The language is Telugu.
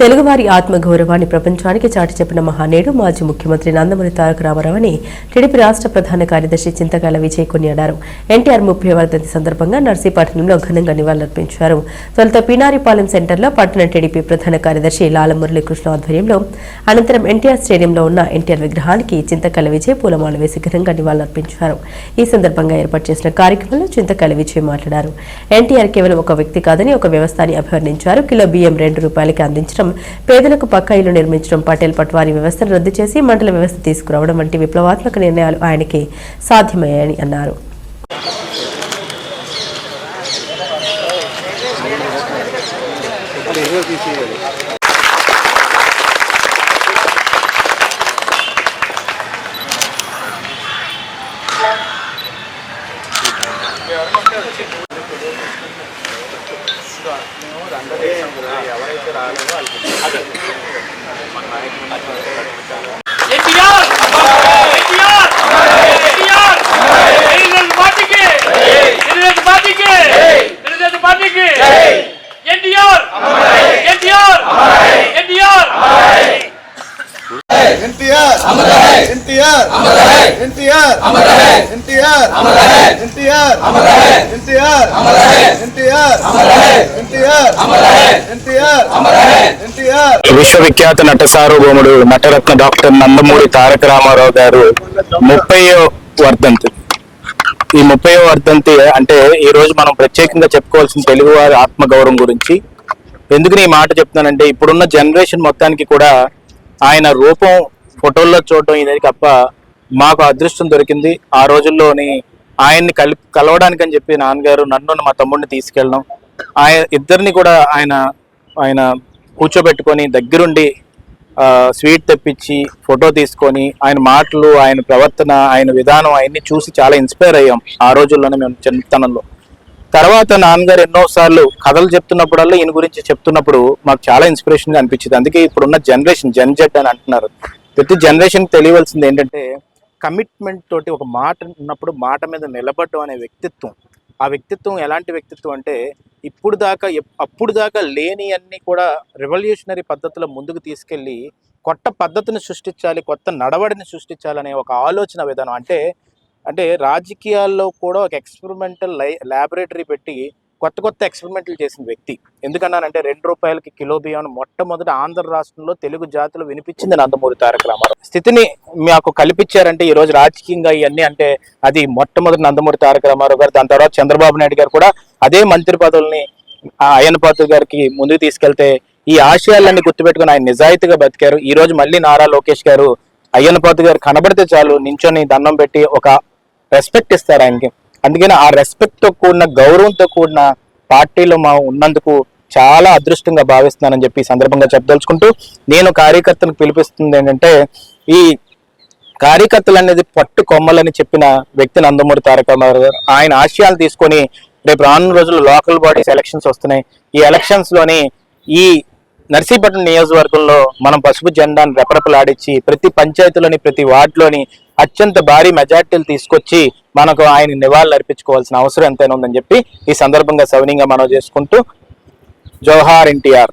తెలుగువారి ఆత్మగౌరవాన్ని ప్రపంచానికి చాటి చెప్పిన మహానేడు మాజీ ముఖ్యమంత్రి నందమూరి తారక రామారావు అని టీడీపీ రాష్ట్ర ప్రధాన కార్యదర్శి చింతకాయల విజయ్ కొనియాడారు. ఎన్టీఆర్ ముప్పై వర్ధంతి సందర్భంగా నర్సీపట్నంలో ఘనంగా నివాళులర్పించారు. తొలుత పీనారిపాలెం సెంటర్లో పట్టణ టీడీపీ ప్రధాన కార్యదర్శి లాల మురళీకృష్ణ ఆధ్వర్యంలో అనంతరం ఎన్టీఆర్ స్టేడియంలో ఉన్న ఎన్టీఆర్ విగ్రహానికి చింతకాల విజయ్ పూలమాల వేసి ఘనంగా నివాళులర్పించారు. ఈ సందర్భంగా ఏర్పాటు చేసిన కార్యక్రమంలో చింతకాల విజయ్ మాట్లాడారు. ఎన్టీఆర్ కేవలం ఒక వ్యక్తి కాదని ఒక వ్యవస్థని అభివర్ణించారు. కిలో బియ్యం రెండు రూపాయలకి అందించడం పేదలకు పక్కా ఇల్లు నిర్మించడం పటేల్ పట్వారీ వ్యవస్థను రద్దు చేసి మండల వ్యవస్థ తీసుకురావడం వంటి విప్లవాత్మక నిర్ణయాలు ఆయనకి సాధ్యమయ్యాయని అన్నారు. మేము అందరూ ఎవరైతే రాలేదో వాళ్ళకి విశ్వవిఖ్యాత నట సార్వభౌముడు నటరత్న డాక్టర్ నందమూరి తారక రామారావు గారు ముప్పయో వర్ధంతి. ఈ ముప్పయో వర్ధంతి అంటే ఈ రోజు మనం ప్రత్యేకంగా చెప్పుకోవాల్సిన తెలుగువారి ఆత్మగౌరవం గురించి. ఎందుకు ఈ మాట చెప్తున్నానంటే ఇప్పుడున్న జనరేషన్ మొత్తానికి కూడా ఆయన రూపం ఫోటోల్లో చూడటం ఇదే తప్ప మాకు అదృష్టం దొరికింది. ఆ రోజుల్లోని ఆయన్ని కలి కలవడానికని చెప్పి నాన్నగారు నన్ను మా తమ్ముడిని తీసుకెళ్ళడం. ఆయన ఇద్దరిని కూడా ఆయన ఆయన కూర్చోబెట్టుకొని దగ్గరుండి స్వీట్ తెప్పించి ఫోటో తీసుకొని ఆయన మాటలు ఆయన ప్రవర్తన ఆయన విధానం ఆయన్ని చూసి చాలా ఇన్స్పైర్ అయ్యాం ఆ రోజుల్లోనే మేము చిన్నతనంలో. తర్వాత నాన్నగారు ఎన్నోసార్లు కథలు చెప్తున్నప్పుడల్లా ఈయన గురించి చెప్తున్నప్పుడు మాకు చాలా ఇన్స్పిరేషన్గా అనిపించింది. అందుకే ఇప్పుడున్న జనరేషన్ జన్ జెడ్ అని అంటున్నారు. ప్రతి జనరేషన్ తెలియవలసింది ఏంటంటే కమిట్మెంట్ తోటి ఒక మాట ఉన్నప్పుడు మాట మీద నిలబడడం అనే వ్యక్తిత్వం. ఆ వ్యక్తిత్వం ఎలాంటి వ్యక్తిత్వం అంటే ఇప్పుడు దాకా అప్పుడు దాకా లేని అన్ని కూడా రెవల్యూషనరీ పద్ధతిలో ముందుకు తీసుకెళ్ళి కొత్త పద్ధతిని సృష్టించాలి కొత్త నడవడిని సృష్టించాలనే ఒక ఆలోచన విధానం. అంటే అంటే రాజకీయాల్లో కూడా ఒక ఎక్స్పెరిమెంటల్ లై ల్యాబొరేటరీ పెట్టి కొత్త కొత్త ఎక్స్పెరిమెంట్లు చేసిన వ్యక్తి. ఎందుకన్నానంటే రెండు రూపాయలకి కిలో బియ్యం మొట్టమొదటి ఆంధ్ర రాష్ట్రంలో తెలుగు జాతులు వినిపించింది నందమూరి తారక రామారావు. స్థితిని మాకు కల్పించారంటే ఈ రోజు రాజకీయంగా ఇవన్నీ అంటే అది మొట్టమొదటి నందమూరి తారక రామారావు గారు దాని తర్వాత చంద్రబాబు నాయుడు గారు కూడా అదే మంత్రి పదవుల్ని ఆ అయ్యన్న పాత్ర గారికి ముందుకు తీసుకెళ్తే ఈ ఆశయాలన్నీ గుర్తుపెట్టుకుని ఆయన నిజాయితీగా బతికారు. ఈ రోజు మళ్ళీ నారా లోకేష్ గారు అయ్యన్న పాత్ర గారు కనబడితే చాలు నించొని దండం పెట్టి ఒక రెస్పెక్ట్ ఇస్తారు ఆయనకి. అందుకని ఆ రెస్పెక్ట్తో కూడిన గౌరవంతో కూడిన పార్టీలో మా ఉన్నందుకు చాలా అదృష్టంగా భావిస్తున్నానని చెప్పి సందర్భంగా చెప్పదలుచుకుంటూ నేను కార్యకర్తలకు పిలిపిస్తుంది ఏంటంటే ఈ కార్యకర్తలు అనేది పట్టు కొమ్మలని చెప్పిన వ్యక్తి నందమూరి తారక గారు. ఆయన ఆశయాలు తీసుకొని రేపు రానున్న రోజుల్లో లోకల్ బాడీస్ ఎలక్షన్స్ వస్తున్నాయి. ఈ ఎలక్షన్స్లోని ఈ నర్సీపట్నం నియోజకవర్గంలో మనం పసుపు జెండాను రెపరెపలాడించి ప్రతి పంచాయతీలోని ప్రతి వార్డులోని అత్యంత భారీ మెజార్టీలు తీసుకొచ్చి మనకు ఆయన నివాళులు అర్పించుకోవాల్సిన అవసరం ఎంతైనా ఉందని చెప్పి ఈ సందర్భంగా సవినీయంగా మనం చేసుకుంటూ జోహార్ ఎన్టీఆర్!